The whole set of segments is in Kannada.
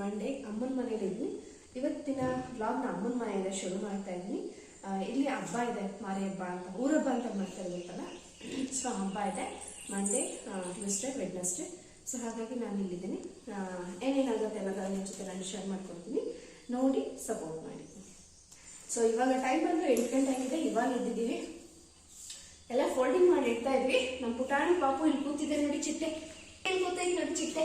ಮಂಡೇ ಅಮ್ಮನ ಮನೇಲಿದ್ವಿ ಇವತ್ತಿನ ವ್ಲಾಗ್ನ ಅಮ್ಮನ ಮನೆಯಿಂದ ಶುರು ಮಾಡ್ತಾ ಇದ್ವಿ. ಇಲ್ಲಿ ಹಬ್ಬ ಇದೆ ಮಾರಿ ಹಬ್ಬ ಅಂತ ಊರ ಹಬ್ಬ ಅಂತ ಮಾಡ್ತಾ ಇರುತ್ತಲ್ಲ ಸೊ ಹಬ್ಬ ಇದೆ. ಮಂಡೇ ಟ್ಯೂಸ್ಡೇ ವೆಡ್ನಸ್ಡೇ ಸೊ ಹಾಗಾಗಿ ನಾನು ಇಲ್ಲಿದ್ದೀನಿ. ಏನೇನಾಗುತ್ತೆ ಎಲ್ಲ ನಿಮ್ಮ ಜೊತೆ ನಾನು ಶೇರ್ ಮಾಡ್ಕೊಡ್ತೀನಿ. ನೋಡಿ ಸಪೋರ್ಟ್ ಮಾಡಿ. ಸೊ ಇವಾಗ ಟೈಮ್ ಬಂದು ಎಂಟು ಗಂಟೆ ಆಗಿದೆ. ಇವಾಗ ಇದ್ದಿದ್ದೀವಿ ಎಲ್ಲ ಫೋಲ್ಡಿಂಗ್ ಮಾಡಿ ಇಡ್ತಾ ಇದ್ವಿ. ನಮ್ಮ ಪುಟಾಣಿ ಪಾಪು ಇಲ್ಲಿ ಕೂತಿದೆ ನೋಡಿ ಚಿಟ್ಟೆ. ಇಲ್ಲಿ ಕೂತೈತಿ ನೋಡಿ ಚಿಟ್ಟೆ.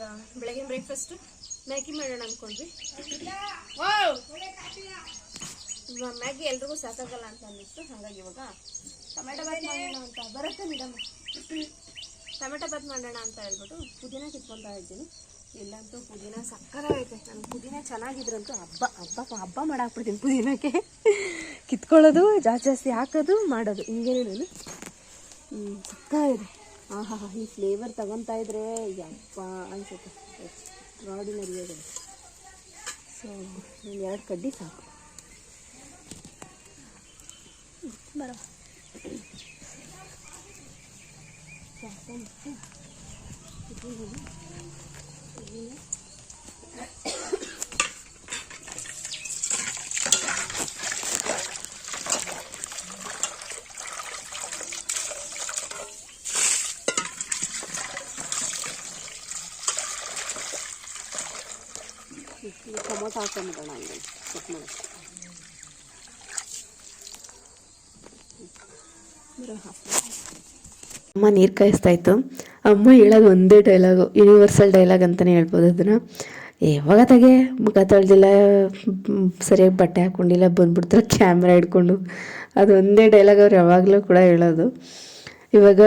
ಈಗ ಬೆಳಗಿನ ಬ್ರೇಕ್ಫಾಸ್ಟ್ ಮ್ಯಾಗಿ ಮಾಡೋಣ ಅನ್ಕೊಂಡ್ವಿ. ಇವಾಗ ಮ್ಯಾಗಿ ಎಲ್ರಿಗೂ ಸಾಕಾಗಲ್ಲ ಅಂತ ಅನ್ನಿಸ್ತು ಹಾಗಾಗಿ ಇವಾಗ ಟೊಮೆಟೊ ಬಾತ್ ಮಾಡೋಣ ಅಂತ ಬರುತ್ತೆ ಮೇಡಮ್. ಟೊಮೆಟೊ ಬಾತ್ ಮಾಡೋಣ ಅಂತ ಹೇಳ್ಬಿಟ್ಟು ಪುದೀನ ಕಿತ್ಕೊತಾ ಇದ್ದೀನಿ. ಇಲ್ಲಂತೂ ಪುದೀನ ಸಕ್ಕತ್ತಾಗೈತೆ ನನಗೆ ಪುದೀನ ಚೆನ್ನಾಗಿದ್ರಂತೂ ಹಬ್ಬ ಹಬ್ಬ ಹಬ್ಬ ಮಾಡಾಕ್ಬಿಡ್ತೀನಿ ಪುದೀನಕ್ಕೆ. ಕಿತ್ಕೊಳ್ಳೋದು ಜಾಸ್ತಿ ಜಾಸ್ತಿ ಹಾಕೋದು ಮಾಡೋದು. ಹಿಂಗೇನೆ ನಾನು ಹ್ಞೂ ಆಹಾ, ಈ ಫ್ಲೇವರ್ ತಗೊತಾ ಇದ್ರೆ ಯಪ್ಪ ಅನ್ಸುತ್ತೆ. ಎಕ್ಸ್ಟ್ರಾಡಿನರಿ ಆಗಿದೆ. ಸೊ ಒಂದು ಎರಡು ಕಡ್ಡಿ ಸಾಕು. ಬರೋ ಟೊಮೊಟೊ ಹಾಕೊಂಡ್ಬಿಡೋಣ ಹಂಗೆ ಕಟ್ ಅಮ್ಮ ನೀರು ಕಾಯಿಸ್ತಾ ಇತ್ತು. ಅಮ್ಮ ಹೇಳೋದು ಒಂದೇ ಡೈಲಾಗು ಯೂನಿವರ್ಸಲ್ ಡೈಲಾಗ್ ಅಂತಲೇ ಹೇಳ್ಬೋದು ಅದನ್ನು. ಯಾವಾಗ ತೆಗೆ? ಮುಖ ತೊಳೆದಿಲ್ಲ, ಸರಿಯಾಗಿ ಬಟ್ಟೆ ಹಾಕ್ಕೊಂಡಿಲ್ಲ ಬಂದ್ಬಿಡ್ತಾರೆ ಕ್ಯಾಮ್ರಾ ಹಿಡ್ಕೊಂಡು. ಅದು ಒಂದೇ ಡೈಲಾಗ್ ಅವ್ರು ಯಾವಾಗಲೂ ಕೂಡ ಹೇಳೋದು. ಇವಾಗ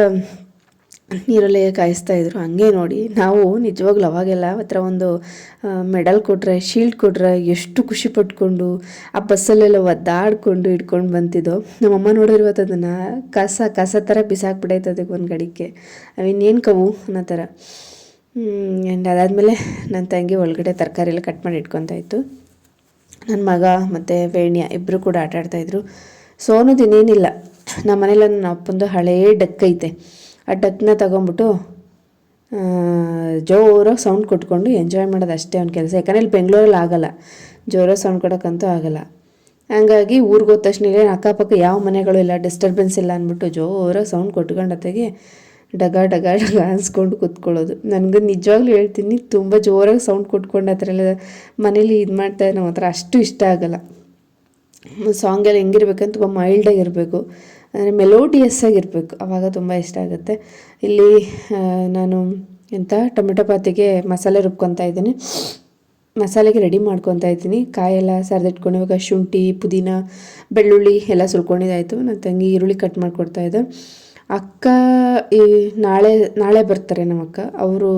ನೀರಲ್ಲೇ ಕಾಯಿಸ್ತಾ ಇದ್ರು. ಹಂಗೆ ನೋಡಿ, ನಾವು ನಿಜವಾಗ್ಲೂ ಅವಾಗೆಲ್ಲ ಹತ್ರ ಒಂದು ಮೆಡಲ್ ಕೊಟ್ಟರೆ ಶೀಲ್ಡ್ ಕೊಟ್ಟರೆ ಎಷ್ಟು ಖುಷಿ ಪಟ್ಕೊಂಡು, ಆ ಬಸ್ಸಲ್ಲೆಲ್ಲ ಒದ್ದಾಡ್ಕೊಂಡು ಹಿಡ್ಕೊಂಡು ಬಂತಿದ್ದೋ. ನಮ್ಮಮ್ಮ ನೋಡಿದ್ರು ಇವತ್ತು ಕಸ ಕಸ ಥರ ಬಿಸಾಕ್ಬಿಡೈತೆ ಅದಕ್ಕೆ ಒಂದು ಗಡಿಗೆ ಅವಿನ್ನೇನು ಕವು ಅನ್ನೋ ಥರ. ಆ್ಯಂಡ್ ಅದಾದಮೇಲೆ ನನ್ನ ತಂಗಿ ಒಳಗಡೆ ತರಕಾರಿ ಎಲ್ಲ ಕಟ್ ಮಾಡಿ ಇಟ್ಕೊತಾ ಇತ್ತು. ನನ್ನ ಮಗ ಮತ್ತು ವೇಣ್ಯ ಇಬ್ಬರು ಕೂಡ ಆಟ ಆಡ್ತಾಯಿದ್ರು ಸೋನೋದು ನಮ್ಮ ಮನೇಲಿ ನನ್ನ ಅಪ್ಪಂದು ಹಳೇ ಡಕ್ಕೈತೆ. ಆ ಡಕ್ನ ತಗೊಂಬಿಟ್ಟು ಜೋರಾಗಿ ಸೌಂಡ್ ಕೊಟ್ಕೊಂಡು ಎಂಜಾಯ್ ಮಾಡೋದು ಅಷ್ಟೇ ಅವ್ನ ಕೆಲಸ. ಯಾಕಂದರೆ ಇಲ್ಲಿ ಬೆಂಗಳೂರಲ್ಲಿ ಆಗಲ್ಲ. ಜೋರಾಗಿ ಸೌಂಡ್ ಕೊಡೋಕ್ಕಂತೂ ಆಗಲ್ಲ. ಹಂಗಾಗಿ ಊರಿಗೆ ಹೋದ ತಕ್ಷಣ ಇಲ್ಲೇ ಅಕ್ಕಪಕ್ಕ ಯಾವ ಮನೆಗಳು ಇಲ್ಲ ಡಿಸ್ಟರ್ಬೆನ್ಸ್ ಇಲ್ಲ ಅಂದ್ಬಿಟ್ಟು ಜೋರಾಗಿ ಸೌಂಡ್ ಕೊಟ್ಕೊಂಡು ಅತ್ತಾಗೆ ಡಗ ಡಗ ಡಗ ಅನ್ಸ್ಕೊಂಡು ಕೂತ್ಕೊಳ್ಳೋದು. ನನಗೆ ನಿಜವಾಗ್ಲೂ ಹೇಳ್ತೀನಿ, ತುಂಬ ಜೋರಾಗಿ ಸೌಂಡ್ ಕೊಟ್ಕೊಂಡು ಆ ಥರ ಎಲ್ಲ ಮನೇಲಿ ಇದು ಮಾಡ್ತಾ ನಮ್ಮ ಹತ್ರ ಅಷ್ಟು ಇಷ್ಟ ಆಗಲ್ಲ. ಸಾಂಗ್ ಎಲ್ಲ ಹೆಂಗಿರ್ಬೇಕಂತ ತುಂಬ ಮೈಲ್ಡಾಗಿರಬೇಕು ಅಂದರೆ ಮೆಲೋಡಿಯಸ್ ಆಗಿರಬೇಕು ಆವಾಗ ತುಂಬ ಇಷ್ಟ ಆಗುತ್ತೆ. ಇಲ್ಲಿ ನಾನು ಎಂಥ ಟೊಮೆಟೊ ಪಾತಿಗೆ ಮಸಾಲೆ ರುಬ್ಕೊತಾ ಇದ್ದೀನಿ. ಮಸಾಲೆಗೆ ರೆಡಿ ಮಾಡ್ಕೊತಾ ಇದ್ದೀನಿ. ಕಾಯೆಲ್ಲ ಸರಿದಿಟ್ಕೊಂಡು ಇವಾಗ ಶುಂಠಿ, ಪುದೀನ, ಬೆಳ್ಳುಳ್ಳಿ ಎಲ್ಲ ಸುಲ್ಕೊಂಡಿದ್ದಾಯಿತು ನನ್ನ ತಂಗಿ ಈರುಳ್ಳಿ ಕಟ್ ಮಾಡಿಕೊಡ್ತಾ ಇದ್ದೆ ಅಕ್ಕ, ಈ, ನಾಳೆ ನಾಳೆ ಬರ್ತಾರೆ ನಮ್ಮ ಅಕ್ಕ. ಅವರು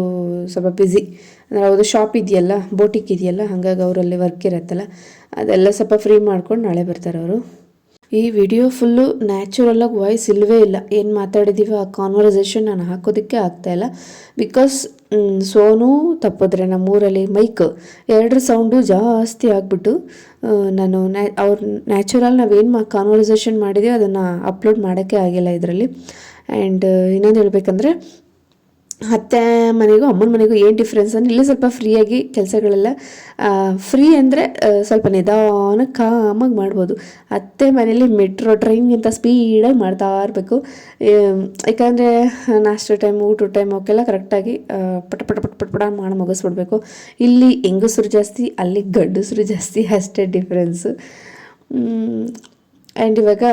ಸ್ವಲ್ಪ ಬ್ಯುಸಿ ಅಂದರೆ ಅವ್ರದ್ದು ಶಾಪ್ ಇದೆಯಲ್ಲ ಬೋಟಿಕ್ ಇದೆಯಲ್ಲ, ಹಾಗಾಗಿ ಅವರಲ್ಲಿ ವರ್ಕ್ ಇರತ್ತಲ್ಲ. ಅದೆಲ್ಲ ಸ್ವಲ್ಪ ಫ್ರೀ ಮಾಡ್ಕೊಂಡು ನಾಳೆ ಬರ್ತಾರೆ ಅವರು. ಈ ವಿಡಿಯೋ ಫುಲ್ಲು ನ್ಯಾಚುರಲಾಗಿ ವಾಯ್ಸ್ ಇಲ್ಲವೇ ಇಲ್ಲ. ಏನು ಮಾತಾಡಿದ್ದೀವೋ ಆ ಕಾನ್ವರ್ಸೇಷನ್ ನಾನು ಹಾಕೋದಕ್ಕೆ ಆಗ್ತಾಯಿಲ್ಲ ಬಿಕಾಸ್ ಸೋನು ತಪ್ಪಿದ್ರೆ ನಮ್ಮೂರಲ್ಲಿ ಮೈಕ್ ಎರಡರ ಸೌಂಡು ಜಾಸ್ತಿ ಆಗಿಬಿಟ್ಟು ನಾನು ನ್ಯಾ, ಅವ್ರ ನ್ಯಾಚುರಲ್ ನಾವೇನು ಮಾ ಕಾನ್ವರ್ಸೇಷನ್ ಮಾಡಿದೀವಿ ಅದನ್ನು ಅಪ್ಲೋಡ್ ಮಾಡೋಕ್ಕೆ ಆಗಿಲ್ಲ ಇದರಲ್ಲಿ. ಆ್ಯಂಡ್ ಇನ್ನೊಂದು ಹೇಳ್ಬೇಕಂದ್ರೆ ಅತ್ತೆ ಮನೆಗೂ, ಅಮ್ಮನ ಮನೆಗೂ ಏನು ಡಿಫ್ರೆನ್ಸ್ ಅಂದರೆ ಇಲ್ಲೇ ಸ್ವಲ್ಪ ಫ್ರೀಯಾಗಿ ಕೆಲಸಗಳೆಲ್ಲ ಫ್ರೀ ಅಂದರೆ ಸ್ವಲ್ಪ ನಿಧಾನ ಕಾಮಾಗಿ ಮಾಡ್ಬೋದು. ಅತ್ತೆ ಮನೇಲಿ ಮೆಟ್ರೋ ಟ್ರೈನ್ಗಿಂತ ಸ್ಪೀಡಾಗಿ ಮಾಡ್ತಾ ಇರಬೇಕು. ಯಾಕಂದರೆ ನಾಷ್ಟ ಟೈಮ್ ಊಟ ಟೈಮ್ ಅವಕ್ಕೆಲ್ಲ ಕರೆಕ್ಟಾಗಿ ಪಟ ಪಟ ಪಟ ಪಟ ಪಟ ಮಾಡಿ ಮುಗಿಸ್ಬಿಡ್ಬೇಕು. ಇಲ್ಲಿ ಹೆಂಗಸರು ಜಾಸ್ತಿ, ಅಲ್ಲಿ ಗಂಡಸರು ಜಾಸ್ತಿ, ಅಷ್ಟೇ ಡಿಫ್ರೆನ್ಸು ಆ್ಯಂಡ್ ಇವಾಗ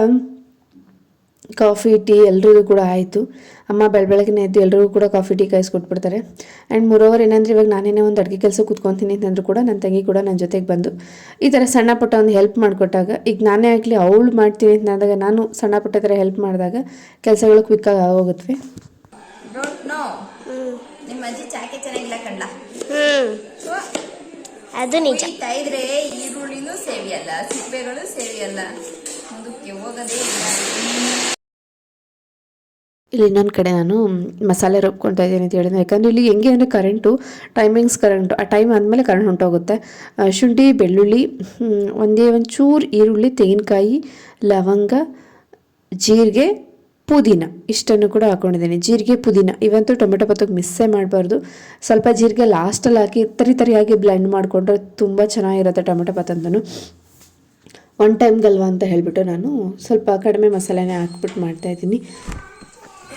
ಕಾಫಿ ಟೀ ಎಲ್ರಿಗೂ ಕೂಡ ಆಯಿತು. ಅಮ್ಮ ಬೆಳ ಬೆಳಗ್ಗೆ ಎದ್ದು ಎಲ್ರಿಗೂ ಕೂಡ ಕಾಫಿ ಟೀ ಕಾಯಿಸ್ಕೊಟ್ಬಿಡ್ತಾರೆ ಆ್ಯಂಡ್ ಮೂರೋವರ್ ಏನಂದ್ರೆ ಇವಾಗ ನಾನೇನೇ ಒಂದು ಅಡುಗೆ ಕೆಲಸ ಕೂತ್ಕೊತೀನಿ ಅಂತಂದ್ರೂ ಕೂಡ ನನ್ನ ತಂಗಿ ಕೂಡ ನನ್ನ ಜೊತೆಗೆ ಬಂದು ಈ ಥರ ಸಣ್ಣ ಪುಟ್ಟ ಒಂದು ಹೆಲ್ಪ್ ಮಾಡಿಕೊಟ್ಟಾಗ ಈಗ ನಾನೇ ಆಗಲಿ ಅವಳು ಮಾಡ್ತೀನಿ ಅಂತ ಅಂದಾಗ ನಾನು ಸಣ್ಣ ಪುಟ್ಟ ಥರ ಹೆಲ್ಪ್ ಮಾಡಿದಾಗ ಕೆಲಸಗಳು ಕ್ವಿಕ್ಕಾಗಿ ಆಗೋಗುತ್ತವೆ ಡೋಂಟ್ ನೋ ನಿಮ್ಮ ಅಜ್ಜಿ ಚಾಕೆ ಚೆನ್ನಾಗಿಲ್ಲ ಕಂಡ ಹ್ಮ್. ಅದು ನಿಜ. ಇದ್ರೆ ಈರುಳ್ಳಿನೂ ಸೇವಿಯಲ್ಲ ಸಿಪ್ಪೆಗಳು ಸೇವಿಯಲ್ಲ. ಮುಂದಕ್ಕೆ ಹೋಗೋದೇ ಇಲ್ಲ. ಇಲ್ಲಿ ಇನ್ನೊಂದು ಕಡೆ ನಾನು ಮಸಾಲೆ ರುಬ್ಕೊಳ್ತಾ ಇದ್ದೀನಿ ಅಂತ ಹೇಳಿದ್ರೆ ಯಾಕಂದರೆ ಇಲ್ಲಿ ಹೆಂಗೆ ಅಂದರೆ ಕರೆಂಟು ಟೈಮಿಂಗ್ಸ್ ಕರೆಂಟು ಆ ಟೈಮ್ ಆದಮೇಲೆ ಕರೆಂಟ್ ಹೊಂಟೋಗುತ್ತೆ. ಶುಂಠಿ, ಬೆಳ್ಳುಳ್ಳಿ ಒಂದೇ ಒಂದು ಚೂರು ಈರುಳ್ಳಿ, ತೆಂಗಿನಕಾಯಿ, ಲವಂಗ, ಜೀರಿಗೆ, ಪುದೀನ ಇಷ್ಟನ್ನು ಕೂಡ ಹಾಕ್ಕೊಂಡಿದ್ದೀನಿ ಜೀರಿಗೆ, ಪುದೀನ ಇವಂತೂ ಟೊಮೆಟೊ ಪತ್ತಕ್ಕೆ ಮಿಸ್ಸೇ ಮಾಡಬಾರ್ದು. ಸ್ವಲ್ಪ ಜೀರಿಗೆ ಲಾಸ್ಟಲ್ಲಿ ಹಾಕಿ ತರಿ ತರಿಯಾಗಿ ಬ್ಲೆಂಡ್ ಮಾಡಿಕೊಂಡ್ರೆ ತುಂಬ ಚೆನ್ನಾಗಿರುತ್ತೆ ಟೊಮೆಟೊ ಪತ್ ಅಂತ ಒನ್ ಟೈಮ್ಗಲ್ವಾ ಅಂತ ಹೇಳಿಬಿಟ್ಟು ನಾನು ಸ್ವಲ್ಪ ಕಡಿಮೆ ಮಸಾಲೆನೇ ಹಾಕ್ಬಿಟ್ಟು ಮಾಡ್ತಾಯಿದ್ದೀನಿ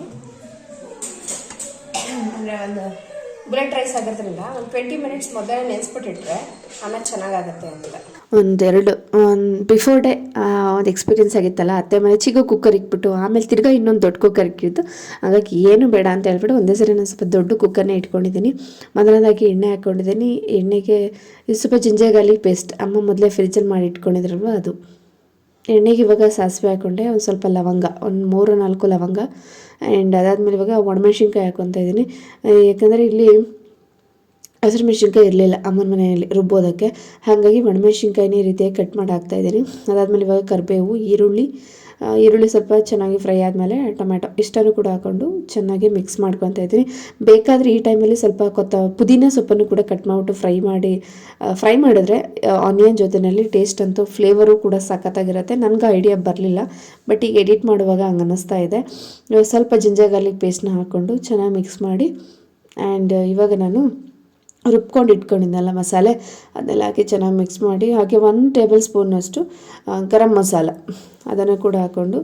ಇಟ್ಟಿದ್ದೀನಿ ಅಂದರೆ ಒಂದು ಬುಲೆಟ್ ರೈಸ್ ಆಗಿರೋದ್ರಿಂದ ಒಂದು ಟ್ವೆಂಟಿ ಮಿನಿಟ್ಸ್ ಮೊದಲೇ ನೆನೆಸ್ಬಿಟ್ಟಿಟ್ರೆ ಆಮೇಲೆ ಚೆನ್ನಾಗಾಗತ್ತೆ ಅಂತ. ಒಂದೆರಡು, ಒಂದು ಬಿಫೋರ್ ಡೇ ಒಂದು ಎಕ್ಸ್ಪೀರಿಯನ್ಸ್ ಆಗಿತ್ತಲ್ಲ, ಅತ್ತೆ ಮನೆ ಚಿಕ್ಕ ಕುಕ್ಕರ್ ಇಟ್ಬಿಟ್ಟು, ಆಮೇಲೆ ತಿರ್ಗಾ ಇನ್ನೊಂದು ದೊಡ್ಡ ಕುಕ್ಕರ್ ಇಕ್ಕಿದ್ದು ಹಾಗಾಗಿ ಏನು ಬೇಡ ಅಂತ ಹೇಳ್ಬಿಟ್ಟು ಒಂದೇ ಸರಿ ನಾನು ಸ್ವಲ್ಪ ದೊಡ್ಡ ಕುಕ್ಕರ್ನೇ ಇಟ್ಕೊಂಡಿದ್ದೀನಿ. ಮೊದಲನೇದಾಗಿ ಎಣ್ಣೆ ಹಾಕ್ಕೊಂಡಿದ್ದೀನಿ ಎಣ್ಣೆಗೆ ಸ್ವಲ್ಪ ಜಿಂಜೆ ಗಾರ್ಲಿಕ್ ಪೇಸ್ಟ್ ಅಮ್ಮ ಮೊದಲೇ ಫ್ರಿಜ್ಜಲ್ಲಿ ಮಾಡಿ ಇಟ್ಕೊಂಡಿದ್ರಲ್ವ ಅದು. ಎಣ್ಣೆಗೆ ಇವಾಗ ಸಾಸಿವೆ ಹಾಕ್ಕೊಂಡೆ ಒಂದು ಸ್ವಲ್ಪ ಲವಂಗ, ಒಂದು ಮೂರು ನಾಲ್ಕು ಲವಂಗ ಆ್ಯಂಡ್ ಅದಾದಮೇಲೆ ಇವಾಗ ಒಣಮೆಣ್ಸಿನ್ಕಾಯಿ ಹಾಕ್ಕೊತಾ ಇದ್ದೀನಿ. ಯಾಕಂದರೆ ಇಲ್ಲಿ ಹಸಿರು ಮೆಣಸಿನ್ಕಾಯಿ ಇರಲಿಲ್ಲ ಅಮ್ಮನ ಮನೆಯಲ್ಲಿ ರುಬ್ಬೋದಕ್ಕೆ. ಹಾಗಾಗಿ ಒಣಮೆಣ್ಸಿನ್ಕಾಯಿನೇ ಈ ರೀತಿಯಾಗಿ ಕಟ್ ಮಾಡಿ ಹಾಕ್ತಾಯಿದ್ದೀನಿ ಅದಾದಮೇಲೆ ಇವಾಗ ಕರಿಬೇವು, ಈರುಳ್ಳಿ ಈರುಳ್ಳಿ ಸ್ವಲ್ಪ ಚೆನ್ನಾಗಿ ಫ್ರೈ ಆದಮೇಲೆ ಟೊಮ್ಯಾಟೊ ಇಷ್ಟನ್ನು ಕೂಡ ಹಾಕ್ಕೊಂಡು ಚೆನ್ನಾಗಿ ಮಿಕ್ಸ್ ಮಾಡ್ಕೊತಾ ಇದ್ದೀನಿ. ಬೇಕಾದರೆ ಈ ಟೈಮಲ್ಲಿ ಸ್ವಲ್ಪ ಕೊತ್ತ, ಪುದೀನ ಸೊಪ್ಪನ್ನು ಕೂಡ ಕಟ್ ಮಾಡಿಬಿಟ್ಟು ಫ್ರೈ ಮಾಡಿ ಫ್ರೈ ಮಾಡಿದ್ರೆ ಆನಿಯನ್ ಜೊತೆಯಲ್ಲಿ ಟೇಸ್ಟ್ ಅಂತೂ ಫ್ಲೇವರು ಕೂಡ ಸಖತ್ತಾಗಿರುತ್ತೆ. ನನಗೆ ಐಡಿಯಾ ಬರಲಿಲ್ಲ ಬಟ್ ಈಗ ಎಡಿಟ್ ಮಾಡುವಾಗ ಹಂಗೆ ಅನ್ನಿಸ್ತಾ ಇದೆ. ಸ್ವಲ್ಪ ಜಿಂಜರ್ ಗಾರ್ಲಿಕ್ ಪೇಸ್ಟ್ನ ಹಾಕ್ಕೊಂಡು ಚೆನ್ನಾಗಿ ಮಿಕ್ಸ್ ಮಾಡಿ ಆ್ಯಂಡ್ ಇವಾಗ ನಾನು ರುಬ್ಕೊಂಡು ಇಟ್ಕೊಂಡಿದ್ದೆನಲ್ಲ ಮಸಾಲೆ ಅದನ್ನೆಲ್ಲ ಹಾಕಿ ಚೆನ್ನಾಗಿ ಮಿಕ್ಸ್ ಮಾಡಿ, ಹಾಗೆ ಒನ್ ಟೇಬಲ್ ಸ್ಪೂನಷ್ಟು ಗರಂ ಮಸಾಲ ಅದನ್ನು ಕೂಡ ಹಾಕ್ಕೊಂಡು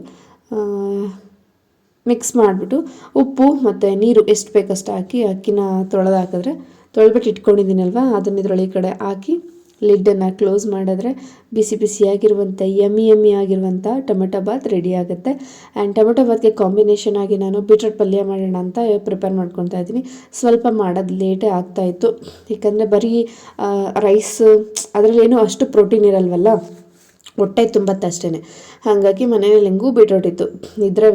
ಮಿಕ್ಸ್ ಮಾಡಿಬಿಟ್ಟು ಉಪ್ಪು ಮತ್ತು ನೀರು ಎಷ್ಟು ಬೇಕಷ್ಟು ಹಾಕಿ ಅಕ್ಕಿನ ತೊಳೆದು ಹಾಕಿದ್ರೆ ತೊಳೆದ್ಬಿಟ್ಟು ಇಟ್ಕೊಂಡಿದ್ದೀನಲ್ವ, ಅದನ್ನ ಇದರೊಳಗೆ ಕಡೆ ಹಾಕಿ ಲಿಡ್ಡನ್ನು ಕ್ಲೋಸ್ ಮಾಡಿದ್ರೆ ಬಿಸಿ ಬಿಸಿಯಾಗಿರುವಂಥ, ಯಮ್ಮಿ ಯಮ್ಮಿ ಆಗಿರುವಂಥ ಟೊಮೆಟೊ ಬಾತ್ ರೆಡಿ ಆಗುತ್ತೆ. ಆ್ಯಂಡ್ ಟೊಮೆಟೊ ಬಾತ್ಗೆ ಕಾಂಬಿನೇಷನ್ ಆಗಿ ನಾನು ಬೀಟ್ರೂಟ್ ಪಲ್ಯ ಮಾಡೋಣ ಅಂತ ಪ್ರಿಪೇರ್ ಮಾಡ್ಕೊತಾ ಇದ್ದೀನಿ. ಸ್ವಲ್ಪ ಮಾಡೋದು ಲೇಟೇ ಆಗ್ತಾಯಿತ್ತು ಯಾಕಂದರೆ ಬರೀ ರೈಸ್, ಅದರಲ್ಲೇನು ಅಷ್ಟು ಪ್ರೋಟೀನ್ ಇರಲ್ವಲ್ಲ? ಹೊಟ್ಟೆ ತುಂಬತ್ತೆ ಅಷ್ಟೇ ಹಾಗಾಗಿ ಮನೆಯಲ್ಲಿ ಹೆಂಗೂ ಬೀಟ್ರೋಟ್ ಇತ್ತು.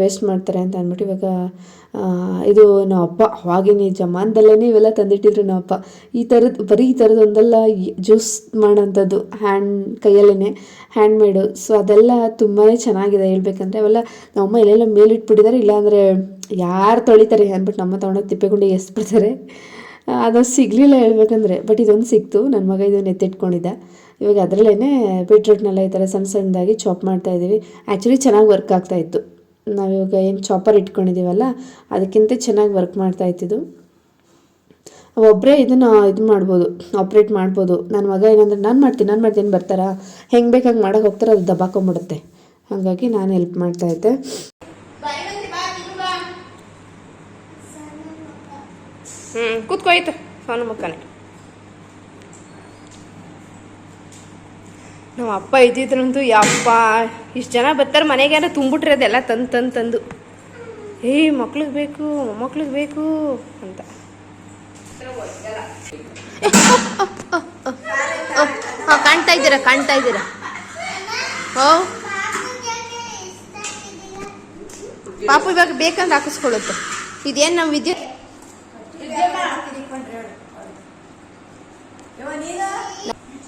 ವೇಸ್ಟ್ ಮಾಡ್ತಾರೆ ಅಂತ ಅಂದ್ಬಿಟ್ಟು ಇವಾಗ ಇದು ನಮ್ಮ ಅಪ್ಪ, ಅವಾಗಿನ ಜಮಾನದಲ್ಲೇ ಇವೆಲ್ಲ ತಂದಿಟ್ಟಿದ್ರು ನಮ್ಮ ಅಪ್ಪ. ಈ ಥರದ್ದು ಬರೀ ಈ ಥರದ್ದು ಒಂದೆಲ್ಲ ಜ್ಯೂಸ್ ಮಾಡೋಂಥದ್ದು ಹ್ಯಾಂಡ್ ಕೈಯಲ್ಲೇ ಹ್ಯಾಂಡ್ ಮೇಡು ಸೊ ಅದೆಲ್ಲ ತುಂಬಾ ಚೆನ್ನಾಗಿದೆ ಹೇಳ್ಬೇಕಂದ್ರೆ, ಅವೆಲ್ಲ ನಮ್ಮಮ್ಮ ಎಲ್ಲೆಲ್ಲ ಮೇಲಿಟ್ಬಿಟ್ಟಿದ್ದಾರೆ ಇಲ್ಲಾಂದರೆ ಯಾರು ತೊಳಿತಾರೆ ಅಂದ್ಬಿಟ್ಟು ನಮ್ಮ ತೊಗೊಂಡೋಗಿ ತಿಪ್ಪೆಗುಂಡಿ ಎಸ್ಬಿಡ್ತಾರೆ. ಅದು ಸಿಗಲಿಲ್ಲ ಹೇಳ್ಬೇಕಂದ್ರೆ ಬಟ್ ಇದೊಂದು ಸಿಕ್ತು. ನನ್ನ ಮಗ ಇದನ್ನು ಎತ್ತಿಟ್ಕೊಂಡಿದ್ದ. ಇವಾಗ ಅದರಲ್ಲೇ ಬೀಟ್ರೂಟ್ನೆಲ್ಲ ಈ ಥರ ಸಣ್ಣ ಸಣ್ಣದಾಗಿ ಚಾಪ್ ಮಾಡ್ತಾ ಇದ್ದೀವಿ. ಆ್ಯಕ್ಚುಲಿ ಚೆನ್ನಾಗಿ ವರ್ಕ್ ಆಗ್ತಾ ಇತ್ತು. ನಾವಿವಾಗ ಏನು ಚಾಪರ್ ಇಟ್ಕೊಂಡಿದ್ದೀವಲ್ಲ, ಅದಕ್ಕಿಂತ ಚೆನ್ನಾಗಿ ವರ್ಕ್ ಮಾಡ್ತಾ ಇತ್ತಿದ್ದು ಒಬ್ಬರೇ ಇದನ್ನು ಇದು ಮಾಡ್ಬೋದು ಆಪ್ರೇಟ್ ಮಾಡ್ಬೋದು. ನನ್ನ ಮಗ ಏನಂದ್ರೆ, ನಾನು ಮಾಡ್ತೀನಿ ನಾನು ಮಾಡ್ತೀನಿ ಬರ್ತಾರಾ? ಹೆಂಗೆ ಬೇಕು ಹಂಗೆ ಮಾಡೋಕೆ ಹೋಗ್ತಾರೆ, ಅದು ದಬ್ಬಾಕೊಂಬಿಡುತ್ತೆ ಹಾಗಾಗಿ ನಾನು ಹೆಲ್ಪ್ ಮಾಡ್ತಾ ಇದ್ದೆ. ಹ್ಞೂ ಕೂತ್ಕೋಯ್ತು ಸೋನು ಮಕ್ಕನೇ ನಮ್ಮ ಅಪ್ಪ ಇದ್ದಿದ್ರಂತೂ ಯಪ್ಪ ಇಷ್ಟು ಜನ ಬರ್ತಾರೆ ಮನೆಗೆ ಏನೋ ತುಂಬಿಟ್ರೆ ಅದೆಲ್ಲ ತಂದು ತಂದು ತಂದು ಏಯ್ ಮಕ್ಳಿಗೆ ಬೇಕು ಮೊಮ್ಮಕ್ಳಿಗೆ ಬೇಕು ಅಂತ ಕಾಣ್ತಾ ಇದ್ದೀರಾ ಕಾಣ್ತಾ ಇದ್ದೀರಾ ಓ ಪಾಪು ಇವಾಗ ಬೇಕಂತ ಹಾಕಿಸ್ಕೊಳ್ಳುತ್ತೆ ಇದೇನು ನಮ್ಮ ವಿದ್ಯುತ್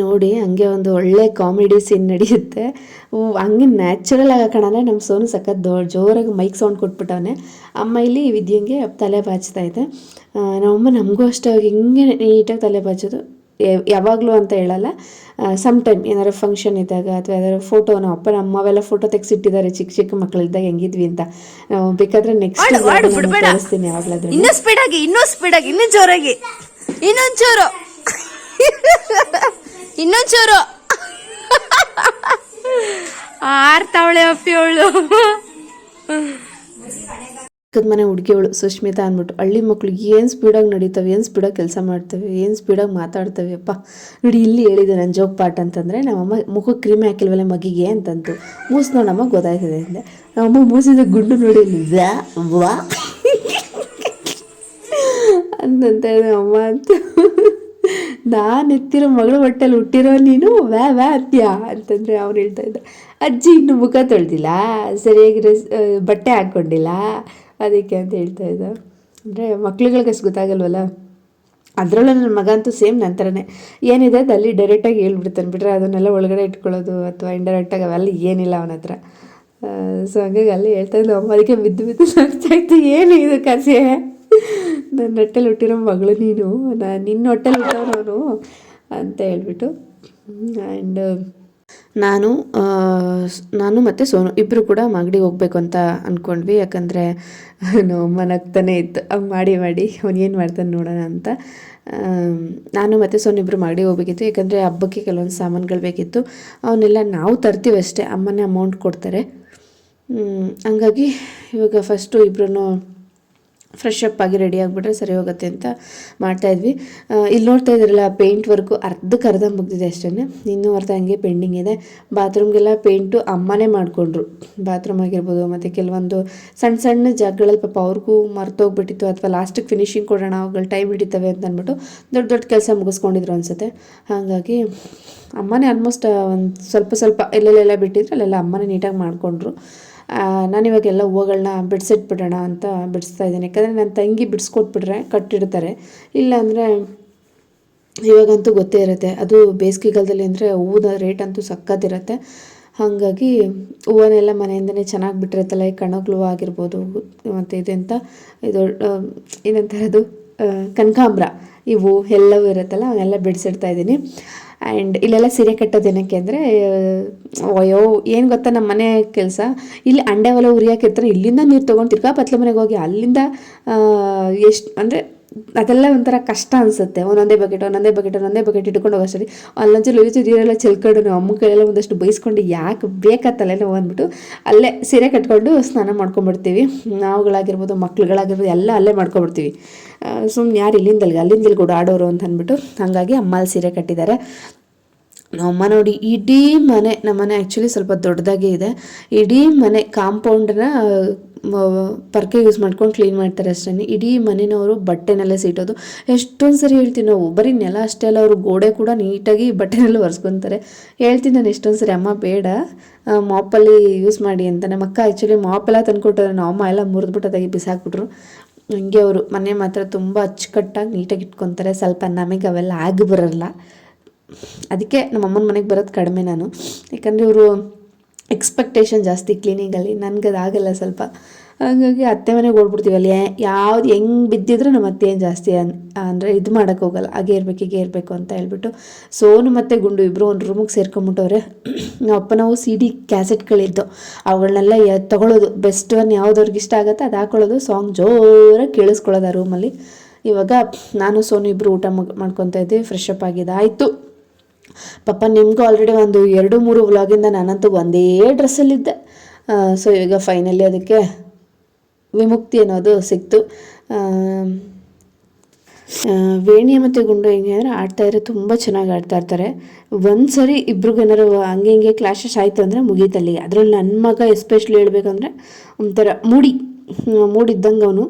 ನೋಡಿ, ಹಂಗೆ ಒಂದು ಒಳ್ಳೆ ಕಾಮಿಡಿ ಸೀನ್ ನಡೆಯುತ್ತೆ. ಹಂಗೆ ನ್ಯಾಚುರಲ್ ಆಗಿ ಕಾಣಲ್ಲ ನಮ್ಮ ಸೋನು ಸಖತ್ ದೊ, ಜೋರಾಗಿ ಮೈಕ್ ಸೌಂಡ್ ಕೊಟ್ಬಿಟ್ಟವನೆ. ಅಮ್ಮ ಇಲ್ಲಿ ವಿದ್ಯಂಗೆ ತಲೆ ಬಾಚ್ತಾ ಇದೆ. ನಮ್ಮಮ್ಮ ನಮಗೂ ಅಷ್ಟೇ ಅವಾಗ ಹಿಂಗೆ ನೀಟಾಗಿ ತಲೆ ಬಾಚೋದು ಯಾವಾಗಲೂ ಅಂತ ಹೇಳಲ್ಲ. ಸಮ್ ಟೈಮ್ ಏನಾದ್ರು ಫಂಕ್ಷನ್ ಇದ್ದಾಗ ಅಥವಾ ಯಾವ್ದಾದ್ರು ಫೋಟೋ ನಮ್ಮ ಅಪ್ಪ ನಮ್ಮ ಅವೆಲ್ಲ ಫೋಟೋ ತೆಗ್ಸಿಟ್ಟಿದ್ದಾರೆ ಚಿಕ್ಕ ಚಿಕ್ಕ ಮಕ್ಕಳಿದ್ದಾಗ ಹೆಂಗಿದ್ವಿ ಅಂತ. ನಾವು ಬೇಕಾದ್ರೆ ನೆಕ್ಸ್ಟ್ ತೋರಿಸ್ತೀನಿ ಯಾವಾಗಲಾದ್ರೂ. ಇನ್ನೂ ಸ್ಪೀಡ್ ಆಗಿ ಇನ್ನೂ ಸ್ಪೀಡ್ ಆಗಿ ಇನ್ನೂ ಜೋರಾಗಿ. ಇನ್ನೊಂದ್ ಚೂರು ಇನ್ನೊಂದು ಚೂರು ಆರ್ತಾವಳೆ ಅಪ್ಪಿ ಅವಳು ಪಕ್ಕದ ಮನೆ ಹುಡುಗಿಯವಳು ಸುಷ್ಮಿತಾ ಅಂದ್ಬಿಟ್ಟು, ಹಳ್ಳಿ ಮಕ್ಕಳು ಏನು ಸ್ಪೀಡಾಗಿ ನಡೀತವೆ, ಏನು ಸ್ಪೀಡಾಗಿ ಕೆಲಸ ಮಾಡ್ತವೆ, ಏನು ಸ್ಪೀಡಾಗಿ ಮಾತಾಡ್ತವೆ, ಅಪ್ಪ ನೋಡಿ ಇಲ್ಲಿ ಹೇಳಿದೆ ನನ್ನ ಜೋಕ್ ಪಾಠ ಅಂತಂದರೆ, ನಮ್ಮಮ್ಮ ಮುಖಕ್ಕೆ ಕ್ರೀಮ್ ಹಾಕಿಲ್ವಲ್ಲ ಮಗಿಗೆ? ಅಂತಂತು ಮೂಸ್ ನೋಡಮ್ಮ ಗೊತ್ತಾಯ್ತದೆ ಅಂದೆ. ನಮ್ಮಮ್ಮ ಮೂಸಿದ ಗುಂಡು ನೋಡಿ ವ್ಯಾ ವಾ. ಅಂತಂತ ಅಮ್ಮ ಅಂತ. ನಾನು ಎತ್ತಿರೋ ಮಗಳು ಹೊಟ್ಟೆಲಿ ಹುಟ್ಟಿರೋ ನೀನು ವ್ಯಾ ವ್ಯಾ ಅಂತ್ಯಾ ಅಂತಂದರೆ ಅವ್ರು ಹೇಳ್ತಾ ಇದ್ದ ಅಜ್ಜಿ ಇನ್ನು ಮುಖ ತೊಳೆದಿಲ್ಲ, ಸರಿಯಾಗಿ ಬಟ್ಟೆ ಹಾಕ್ಕೊಂಡಿಲ್ಲ ಅದಕ್ಕೆ ಅಂತ ಹೇಳ್ತಾ ಇದ್ದ. ಅಂದರೆ ಮಕ್ಳುಗಳಿಗೆ ಅಷ್ಟು ಗೊತ್ತಾಗಲ್ವಲ್ಲ? ಅದರಲ್ಲೂ ನನ್ನ ಮಗ ಅಂತೂ ಸೇಮ್ ನನ್ನ ಥರನೇ ಏನಿದೆ ಅದು ಅಲ್ಲಿ ಡೈರೆಕ್ಟಾಗಿ ಹೇಳ್ಬಿಡ್ತಾನೆ. ಬಿಟ್ರೆ ಅದನ್ನೆಲ್ಲ ಒಳಗಡೆ ಇಟ್ಕೊಳ್ಳೋದು ಅಥವಾ ಇಂಡೈರೆಕ್ಟಾಗಿ ಅವೆಲ್ಲ ಏನಿಲ್ಲ ಅವನ ಹತ್ರ. ಸೊ ಹಂಗಾಗಿ ಅಲ್ಲಿ ಹೇಳ್ತಾ ಇದ್ದ ಅಮ್ಮ, ಅದಕ್ಕೆ ಬಿದ್ದು ಬಿದ್ದು ನಗ್ತಾ ಇತ್ತು ಏನು ಇದು ಕಸೆ ನನ್ನ ಹೊಟ್ಟೆಲಿ ಹುಟ್ಟಿರೋ ಮಗಳು ನೀನು. ನಾನು ನಿನ್ನ ಹೊಟ್ಟೆಲಿ ಹುಟ್ಟವನವನು ಅಂತ ಹೇಳ್ಬಿಟ್ಟು. ಆ್ಯಂಡ್ ನಾನು ನಾನು ಮತ್ತು ಸೋನು ಇಬ್ಬರು ಕೂಡ ಮಾಗಡಿಗೆ ಹೋಗ್ಬೇಕು ಅಂತ ಅಂದ್ಕೊಂಡ್ವಿ ಯಾಕಂದರೆ ನಮ್ಮ ನಗ್ತಾನೆ ಇತ್ತು. ಮಾಡಿ ಮಾಡಿ ಅವ್ನು ಏನು ಮಾಡ್ತಾನೆ ನೋಡೋಣ ಅಂತ. ನಾನು ಮತ್ತು ಸೋನು ಇಬ್ಬರು ಮಾಗಡಿಗೆ ಹೋಗ್ಬೇಕಿತ್ತು. ಯಾಕಂದರೆ ಹಬ್ಬಕ್ಕೆ ಕೆಲವೊಂದು ಸಾಮಾನುಗಳು ಬೇಕಿತ್ತು. ಅವನ್ನೆಲ್ಲ ನಾವು ತರ್ತೀವಿ ಅಷ್ಟೇ. ಅಮ್ಮನೇ ಅಮೌಂಟ್ ಕೊಡ್ತಾರೆ. ಹಂಗಾಗಿ ಇವಾಗ ಫಸ್ಟು ಇಬ್ಬರೂ ಫ್ರೆಶ್ ಅಪ್ ಆಗಿ ರೆಡಿ ಆಗಿಬಿಟ್ರೆ ಸರಿ ಹೋಗುತ್ತೆ ಅಂತ ಮಾಡ್ತಾಯಿದ್ವಿ ಇಲ್ಲಿ ನೋಡ್ತಾ ಇದ್ರಲ್ಲ ಪೇಂಟ್ ವರ್ಕು ಅರ್ಧಕ್ಕೆ ಅರ್ಧ ಮುಗ್ದಿದೆ ಅಷ್ಟೇ ಇನ್ನೂ ಅರ್ಧ ಹಂಗೆ ಪೆಂಡಿಂಗ್ ಇದೆ. ಬಾತ್ರೂಮ್ಗೆಲ್ಲ ಪೇಂಟು ಅಮ್ಮನೇ ಮಾಡಿಕೊಂಡ್ರು. ಬಾತ್ರೂಮ್ ಆಗಿರ್ಬೋದು, ಮತ್ತು ಕೆಲವೊಂದು ಸಣ್ಣ ಸಣ್ಣ ಜಾಗಗಳಲ್ಲಿ ಪಾಪ ಅವ್ರಿಗೂ ಮರ್ತೋಗ್ಬಿಟ್ಟಿತ್ತು, ಅಥವಾ ಲಾಸ್ಟಿಗೆ ಫಿನಿಶಿಂಗ್ ಕೊಡೋಣ, ಅವುಗಳು ಟೈಮ್ ಹಿಡಿತವೆ ಅಂತ ಅಂದ್ಬಿಟ್ಟು ದೊಡ್ಡ ದೊಡ್ಡ ಕೆಲಸ ಮುಗಿಸ್ಕೊಂಡಿದ್ರು ಅನ್ಸುತ್ತೆ. ಹಾಗಾಗಿ ಅಮ್ಮನೇ ಆಲ್ಮೋಸ್ಟ್ ಒಂದು ಸ್ವಲ್ಪ ಸ್ವಲ್ಪ, ಎಲ್ಲೆಲ್ಲೆಲ್ಲ ಬಿಟ್ಟಿದ್ರು, ಅಲ್ಲೆಲ್ಲ ಅಮ್ಮನೇ ನೀಟಾಗಿ ಮಾಡಿಕೊಂಡ್ರು. ನಾನಿವಾಗ ಎಲ್ಲ ಹೂವುಗಳನ್ನ ಬಿಡಿಸಿಟ್ಬಿಡೋಣ ಅಂತ ಬಿಡಿಸ್ತಾ ಇದ್ದೀನಿ. ಯಾಕಂದರೆ ನನ್ನ ತಂಗಿ ಬಿಡಿಸ್ಕೊಟ್ಬಿಟ್ರೆ ಕಟ್ಟಿಡ್ತಾರೆ. ಇಲ್ಲಾಂದರೆ ಇವಾಗಂತೂ ಗೊತ್ತೇ ಇರುತ್ತೆ. ಅದು ಬೇಸಿಗೆಗಾಲದಲ್ಲಿ ಅಂದರೆ ಹೂವಿನ ರೇಟ್ ಅಂತೂ ಸಕ್ಕತ್ತಿರುತ್ತೆ ಹಾಗಾಗಿ ಹೂವನ್ನೆಲ್ಲ ಮನೆಯಿಂದನೇ ಚೆನ್ನಾಗಿ ಬಿಟ್ಟಿರುತ್ತಲ್ಲ, ಈ ಕಣಗ್ಲು ಆಗಿರ್ಬೋದು, ಮತ್ತು ಇದೆಂತ, ಇದು ಏನಂತಾರದು ಕನಕಾಂಬ್ರ. ಇವು ಎಲ್ಲವೂ ಇರುತ್ತಲ್ಲ ಅವನ್ನೆಲ್ಲ ಬಿಡಿಸಿಡ್ತಾ ಇದ್ದೀನಿ. ಆ್ಯಂಡ್ ಇಲ್ಲೆಲ್ಲ ಸೀರೆ ಕಟ್ಟೋದೇನಕ್ಕೆ ಅಂದರೆ, ಅಯ್ಯೋ, ಏನು ಗೊತ್ತಾ ನಮ್ಮ ಮನೆ ಕೆಲಸ? ಇಲ್ಲಿ ಅಂಡೆ ಹೊಲ ಉರಿಯಾಕಿರ್ತಾರೆ, ಇಲ್ಲಿಂದ ನೀರು ತೊಗೊಂಡು ತಿರ್ಗಾ ಪತ್ಲ ಮನೆಗೆ ಹೋಗಿ, ಅಲ್ಲಿಂದ ಎಷ್ಟು, ಅಂದರೆ ಅದೆಲ್ಲ ಒಂಥರ ಕಷ್ಟ ಅನಿಸುತ್ತೆ. ಒಂದೊಂದೇ ಬಕೆಟ್ ಒಂದೊಂದೇ ಬಕೆಟ್ ಒಂದೊಂದೇ ಬಕೆಟ್ ಇಟ್ಕೊಂಡು ಹೋಗೋಷ್ಟರಿ ಅಲ್ಲೊಂಚೂರು ಲೂಚು ನೀರೆಲ್ಲ ಚೆಲ್ಕೊಂಡು ನಾವು ಅಮ್ಮ ಕೈಯೆಲ್ಲ ಒಂದಷ್ಟು ಬೈಸ್ಕೊಂಡು ಯಾಕೆ ಬೇಕಾ ನಾವು ಅಂದ್ಬಿಟ್ಟು ಅಲ್ಲೇ ಸೀರೆ ಕಟ್ಕೊಂಡು ಸ್ನಾನ ಮಾಡ್ಕೊಂಡ್ಬಿಡ್ತೀವಿ. ನಾವುಗಳಾಗಿರ್ಬೋದು, ಮಕ್ಳುಗಳಾಗಿರ್ಬೋದು, ಎಲ್ಲ ಅಲ್ಲೇ ಮಾಡ್ಕೊಂಡ್ಬಿಡ್ತೀವಿ. ಸುಮ್ಮನೆ ಯಾರು ಇಲ್ಲಿಂದ ಅಲ್ಲಿಗೆ ಅಲ್ಲಿಂದ ಇಲ್ಲಿಗೆ ಓಡಾಡೋರು ಅಂತ ಅಂದ್ಬಿಟ್ಟು ಹಾಗಾಗಿ ಅಮ್ಮಲ್ಲಿ ಸೀರೆ ಕಟ್ಟಿದ್ದಾರೆ. ನಮ್ಮಮ್ಮ ನೋಡಿ, ಇಡೀ ಮನೆ, ನಮ್ಮ ಮನೆ ಆ್ಯಕ್ಚುಲಿ ಸ್ವಲ್ಪ ದೊಡ್ಡದಾಗೇ ಇದೆ. ಇಡೀ ಮನೆ ಕಾಂಪೌಂಡನ್ನ ಪರ್ಕೆ ಯೂಸ್ ಮಾಡ್ಕೊಂಡು ಕ್ಲೀನ್ ಮಾಡ್ತಾರೆ ಅಷ್ಟೇ. ಇಡೀ ಮನೆನವರು ಬಟ್ಟೆನಲ್ಲೇ ಸೀಟೋದು. ಎಷ್ಟೊಂದು ಸರಿ ಹೇಳ್ತೀನಿ ನಾವು, ಬರೀ ನೆಲ ಅಷ್ಟೇ ಅಲ್ಲ, ಅವರು ಗೋಡೆ ಕೂಡ ನೀಟಾಗಿ ಬಟ್ಟೆನಲ್ಲಿ ಒರೆಸ್ಕೊತಾರೆ. ಹೇಳ್ತೀನಿ ನಾನು ಎಷ್ಟೊಂದು ಸರಿ, ಅಮ್ಮ ಬೇಡ ಮಾಪಲ್ಲಿ ಯೂಸ್ ಮಾಡಿ ಅಂತ. ನಮ್ಮ ಅಕ್ಕ ಆ್ಯಕ್ಚುಲಿ ಮಾಪೆಲ್ಲ ತಂದುಕೊಟ್ಟರೆ ನಮ್ಮ ಅಮ್ಮ ಎಲ್ಲ ಮುರಿದ್ಬಿಟ್ಟು ಅದಾಗಿ ಬಿಸಾಕ್ಬಿಟ್ರು. ಹಂಗೆ ಅವರು ಮನೆ ಮಾತ್ರ ತುಂಬ ಅಚ್ಚುಕಟ್ಟಾಗಿ ನೀಟಾಗಿ ಇಟ್ಕೊತಾರೆ. ಸ್ವಲ್ಪ ನಮಗೆ ಅವೆಲ್ಲ ಆಗಿ ಬರಲ್ಲ. ಅದಕ್ಕೆ ನಮ್ಮ ಅಮ್ಮನ ಮನೆಗೆ ಬರೋದು ಕಡಿಮೆ ನಾನು. ಯಾಕಂದರೆ ಇವರು ಎಕ್ಸ್ಪೆಕ್ಟೇಷನ್ ಜಾಸ್ತಿ ಕ್ಲೀನಿಂಗಲ್ಲಿ ನನಗೆ ಅದಾಗಲ್ಲ ಸ್ವಲ್ಪ. ಹಾಗಾಗಿ ಅತ್ತೆ ಮನೆಗೆ ಓಡ್ಬಿಡ್ತೀವಲ್ಲಿ ಯಾವ್ದು ಹೆಂಗೆ ಬಿದ್ದಿದ್ರು ನಮ್ಮ ಅತ್ತೆ ಏನು ಜಾಸ್ತಿ ಅನ್, ಅಂದರೆ ಇದು ಮಾಡೋಕ್ಕೆ ಹೋಗಲ್ಲ. ಹಾಗೆ ಇರಬೇಕು, ಹೀಗೆ ಇರಬೇಕು ಅಂತ ಹೇಳ್ಬಿಟ್ಟು ಸೋನು ಮತ್ತು ಗುಂಡು ಇಬ್ಬರು ಒಂದು ರೂಮಿಗೆ ಸೇರ್ಕೊಂಬಿಟ್ಟವ್ರೆ. ನಮ್ಮ ಅಪ್ಪ ನಾವು ಸಿ ಡಿ ಕ್ಯಾಸೆಟ್ಗಳಿದ್ದು ಅವುಗಳನ್ನೆಲ್ಲ ತೊಗೊಳ್ಳೋದು ಬೆಸ್ಟ್ ಒನ್ ಯಾವ್ದವ್ರಿಗೆ ಇಷ್ಟ ಆಗುತ್ತೆ ಅದು ಹಾಕೊಳ್ಳೋದು. ಸಾಂಗ್ ಜೋರಾಗಿ ಕೇಳಿಸ್ಕೊಳ್ಳೋದು ಆ ರೂಮಲ್ಲಿ ಇವಾಗ ನಾನು ಸೋನು ಇಬ್ಬರು ಊಟ ಮಾಡ್ಕೊತಾ ಇದ್ವಿ ಫ್ರೆಶ್ ಅಪ್ ಆಗಿದೆ ಆಯಿತು ಪಾಪ ನಿಮಗೂ ಆಲ್ರೆಡಿ ಒಂದು ಎರಡು, ಮೂರು ವ್ಲಾಗಿಂದ ನಾನಂತೂ ಒಂದೇ ಡ್ರೆಸ್ಸಲ್ಲಿದ್ದೆ ಸೊ ಈಗ ಫೈನಲಿ ಅದಕ್ಕೆ ವಿಮುಕ್ತಿ ಅನ್ನೋದು ಸಿಕ್ತು. ವೇಣಿ ಮತ್ತು ಗುಂಡು ಹೆಂಗೆ ಅಂದರೆ ಆಡ್ತಾ ಇದ್ರೆ ತುಂಬ ಚೆನ್ನಾಗಿ ಆಡ್ತಾ ಇರ್ತಾರೆ. ಒಂದು ಸರಿ ಇಬ್ರಿಗೂ ಏನಾರು ಹಂಗೆ ಹಿಂಗೆ ಕ್ಲಾಶಸ್ ಆಯಿತು ಅಂದರೆ ಮುಗೀತಲ್ಲಿ. ಅದರಲ್ಲಿ ನನ್ನ ಮಗ ಎಸ್ಪೆಷಲಿ ಹೇಳ್ಬೇಕಂದ್ರೆ ಒಂಥರ ಮೂಡಿ. ಮೂಡಿದ್ದಂಗೆ ಅವನು.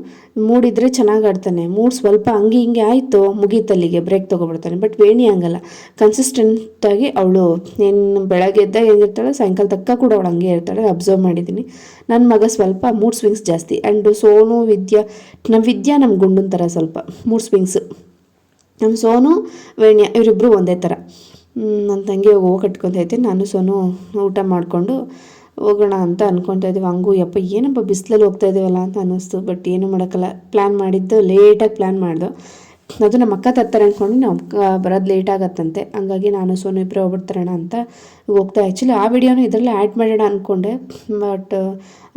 ಮೂಡಿದ್ರೆ ಚೆನ್ನಾಗಿ ಆಡ್ತಾನೆ. ಮೂಡ್ ಸ್ವಲ್ಪ ಹಂಗೆ ಹಿಂಗೆ ಆಯಿತು, ಮುಗೀತಲ್ಲಿಗೆ ಬ್ರೇಕ್ ತೊಗೊಬಿಡ್ತಾನೆ. ಬಟ್ ವೇಣಿ ಹಂಗಲ್ಲ. ಕನ್ಸಿಸ್ಟೆಂಟಾಗಿ ಅವಳು ಏನು ಬೆಳಗ್ಗೆ ಎದ್ದಾಗ ಹೆಂಗಿರ್ತಾಳೆ ಸಾಯಂಕಾಲ ತಕ್ಕ ಕೂಡ ಅವಳು ಹಂಗೆ ಇರ್ತಾಳೆ. ಅಬ್ಸರ್ವ್ ಮಾಡಿದ್ದೀನಿ ನನ್ನ ಮಗ ಸ್ವಲ್ಪ ಮೂಡ್ ಸ್ವಿಂಗ್ಸ್ ಜಾಸ್ತಿ. ಆ್ಯಂಡ್ ಸೋನು, ವಿದ್ಯಾ ನಮ್ಮ ವಿದ್ಯಾ ನಮ್ಮ ಗುಂಡನ ಥರ ಸ್ವಲ್ಪ ಮೂಡ್ ಸ್ವಿಂಗ್ಸ್ ನಮ್ಮ ಸೋನು, ವೇಣ್ಯ ಇವರಿಬ್ಬರು ಒಂದೇ ಥರ ನನ್ನ ತಂಗಿ ಹೋಗಿ ಕಟ್ಕೊತೈತೆ ನಾನು ಸೋನು ಊಟ ಮಾಡಿಕೊಂಡು ಹೋಗೋಣ ಅಂತ ಅನ್ಕೊತಾ ಇದ್ದೀವಿ. ಹಂಗೂ, ಯಪ್ಪ, ಏನಪ್ಪ ಬಿಸಿಲಲ್ಲಿ ಹೋಗ್ತಾ ಇದ್ದೀವಲ್ಲ ಅಂತ ಅನ್ನಿಸ್ತು. ಬಟ್ ಏನು ಮಾಡೋಕ್ಕಲ್ಲ. ಪ್ಲ್ಯಾನ್ ಮಾಡಿದ್ದು ಲೇಟಾಗಿ ಪ್ಲ್ಯಾನ್ ಮಾಡ್ದು. ಅದು ನಮ್ಮ ಅಕ್ಕ ತರ್ತಾರೆ ಅಂದ್ಕೊಂಡು ನಮ್ಮ ಬರೋದು ಲೇಟ್ ಆಗತ್ತಂತೆ. ಹಂಗಾಗಿ ನಾನು ಸೋನು ಇಬ್ಬರು ಹೋಗ್ಬಿಡ್ತಾರಣ ಅಂತ ಹೋಗ್ತಾ ಆ್ಯಕ್ಚುಲಿ ಆ ವಿಡಿಯೋನು ಇದರಲ್ಲೇ ಆ್ಯಡ್ ಮಾಡೋಣ ಅಂದ್ಕೊಂಡೆ ಬಟ್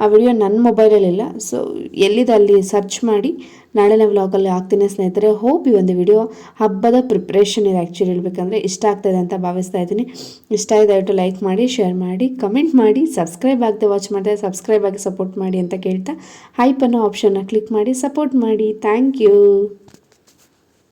ಆ ವಿಡಿಯೋ ನನ್ನ ಮೊಬೈಲಲ್ಲಿಲ್ಲ ಸೊ ಎಲ್ಲಿದೆ ಅಲ್ಲಿ ಸರ್ಚ್ ಮಾಡಿ ನಾಳೆನೇ ವ್ಲಾಗಲ್ಲಿ ಹಾಕ್ತೀನಿ ಸ್ನೇಹಿತರೆ. ಹೋಪ್ ಈ ಒಂದು ವಿಡಿಯೋ ಹಬ್ಬದ ಪ್ರಿಪ್ರೇಷನ್ ಇದೆ ಆ್ಯಕ್ಚುಲಿ ಹೇಳ್ಬೇಕಂದ್ರೆ. ಇಷ್ಟ ಆಗ್ತಾಯಿದೆ ಅಂತ ಭಾವಿಸ್ತಾ ಇದ್ದೀನಿ. ಇಷ್ಟ ಇದೆ ಲೈಕ್ ಮಾಡಿ ಶೇರ್ ಮಾಡಿ ಕಮೆಂಟ್ ಮಾಡಿ ಸಬ್ಸ್ಕ್ರೈಬ್ ಆಗದೆ ವಾಚ್ ಮಾಡಿದೆ ಸಬ್ಸ್ಕ್ರೈಬ್ ಆಗಿ ಸಪೋರ್ಟ್ ಮಾಡಿ ಅಂತ ಕೇಳ್ತಾ ಹೈಪ್ ಅನ್ನೋ ಆಪ್ಷನ್ನ ಕ್ಲಿಕ್ ಮಾಡಿ ಸಪೋರ್ಟ್ ಮಾಡಿ. Thank you